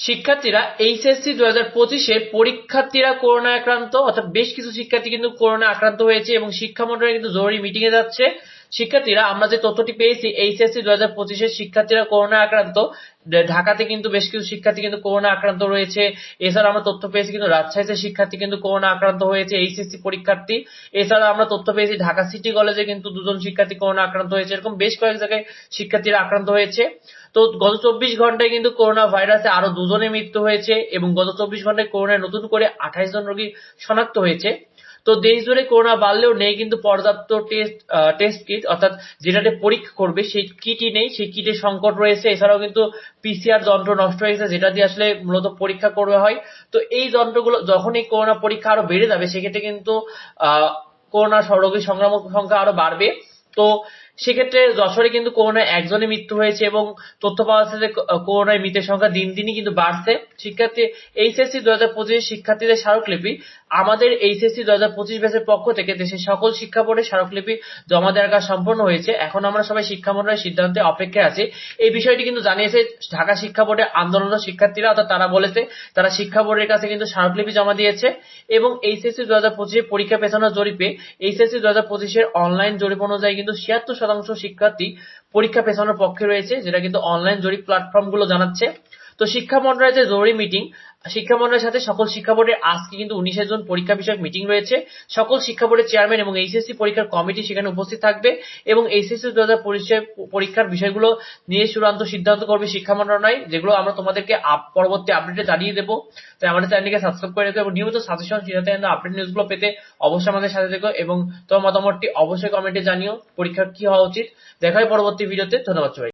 শিক্ষার্থীরা এইচএসসি দু হাজার পঁচিশে পরীক্ষার্থীরা করোনা আক্রান্ত, অর্থাৎ বেশ কিছু শিক্ষার্থী কিন্তু করোনা আক্রান্ত হয়েছে এবং শিক্ষা মন্ত্রণালয় কিন্তু জরুরি মিটিং এ যাচ্ছে। শিক্ষার্থীরা, আমরা যে তথ্যটি পেয়েছি এইচএসসি দু হাজার পঁচিশের শিক্ষার্থীরা করোনা আক্রান্ত। ঢাকাতে কিন্তু বেশ কিছু শিক্ষার্থী কিন্তু করোনা আক্রান্ত রয়েছে। এছাড়া আমরা তথ্য পেয়েছি কিন্তু রাজশাহীতে শিক্ষার্থী কিন্তু করোনা আক্রান্ত হয়েছে, এইচএসসি পরীক্ষার্থী। এছাড়া আমরা তথ্য পেয়েছি ঢাকা সিটি কলেজে কিন্তু দুজন শিক্ষার্থী করোনা আক্রান্ত হয়েছে। এরকম বেশ কয়েক জায়গায় শিক্ষার্থীরা আক্রান্ত হয়েছে। তো গত চব্বিশ ঘন্টায় কিন্তু করোনা ভাইরাসে আরও দুজনের মৃত্যু হয়েছে এবং গত চব্বিশ ঘন্টায় করোনায় নতুন করে আঠাইশ জন রোগী শনাক্ত হয়েছে। তো দেশ জুড়ে করোনা বাড়লেও নেই কিন্তু পর্যাপ্ত টেস্ট টেস্ট কিট অর্থাৎ যেটাতে পরীক্ষা করবে সেই কিটই নেই, সেই কিটের সংকট রয়েছে। এছাড়াও কিন্তু পিসিআর যন্ত্র নষ্ট হয়ে গেছে, যেটা দিয়ে আসলে মূলত পরীক্ষা করবে হয়। তো এই যন্ত্রগুলো যখন এই করোনা পরীক্ষা আরও বেড়ে যাবে, সেক্ষেত্রে কিন্তু, আহ, করোনা রোগীর সংক্রামক সংখ্যা আরও বাড়বে। তো সেক্ষেত্রে যশোরে কিন্তু করোনায় একজনের মৃত্যু হয়েছে এবং তথ্য পাওয়া যাচ্ছে যে করোনায় মৃতের সংখ্যা দিন দিনই কিন্তু বাড়ছে। শিক্ষার্থী এইচএসসি দু হাজার পঁচিশ শিক্ষার্থীদের স্মারকলিপি, আমাদের এইচএসসি দু হাজার পঁচিশ ব্যাচের পক্ষ থেকে দেশের সকল শিক্ষা বোর্ডের স্মারকলিপি জমা দেওয়ার কাজ সম্পন্ন হয়েছে। এখন আমরা সবাই শিক্ষা মন্ডলের সিদ্ধান্তে অপেক্ষায় আছি। এই বিষয়টি কিন্তু জানিয়েছে ঢাকা শিক্ষা বোর্ডের আন্দোলনরত শিক্ষার্থীরা, অর্থাৎ তারা বলেছে, তারা শিক্ষা বোর্ডের কাছে কিন্তু স্মারকলিপি জমা দিয়েছে এবং এইচএসসি দু হাজার পঁচিশে পরীক্ষা পেছানোর জরিপে এইচএসসি দু হাজার পঁচিশের অনলাইন জরিপ অনুযায়ী কিন্তু ছিয়াত্তর শতাংশ শিক্ষার্থী পরীক্ষা পেছানোর পক্ষে রয়েছে যেটা কিন্তু অনলাইন জরিপ প্ল্যাটফর্মগুলো জানাচ্ছে। তো শিক্ষা মন্ডলের যে জরুরি মিটিং শিক্ষা মন্ডলের সাথে সকল শিক্ষা বোর্ডের আজকে কিন্তু উনিশে জন পরীক্ষা বিষয়ক মিটিং রয়েছে। সকল শিক্ষা বোর্ডের চেয়ারম্যান এবং এইচএসসি পরীক্ষার কমিটি সেখানে উপস্থিত থাকবে এবং এইচএসসি দু হাজার পরীক্ষার বিষয়গুলো নিয়ে চূড়ান্ত সিদ্ধান্ত করবে শিক্ষা মন্ত্রণালয়, যেগুলো আমরা তোমাদেরকে পরবর্তী আপডেটে জানিয়ে দেবো। তাই আমাদের চ্যানেলকে সাবস্ক্রাইব করে রেখো এবং নিয়মিত সাজেশন সিদ্ধান্ত আপডেট নিউজগুলো পেতে অবশ্যই আমাদের সাথে দেখো এবং তোমার মতামতটি অবশ্যই কমেন্টে জানিও পরীক্ষা কি হওয়া উচিত। দেখা হয় পরবর্তী ভিডিওতে ধন্যবাদ সবাই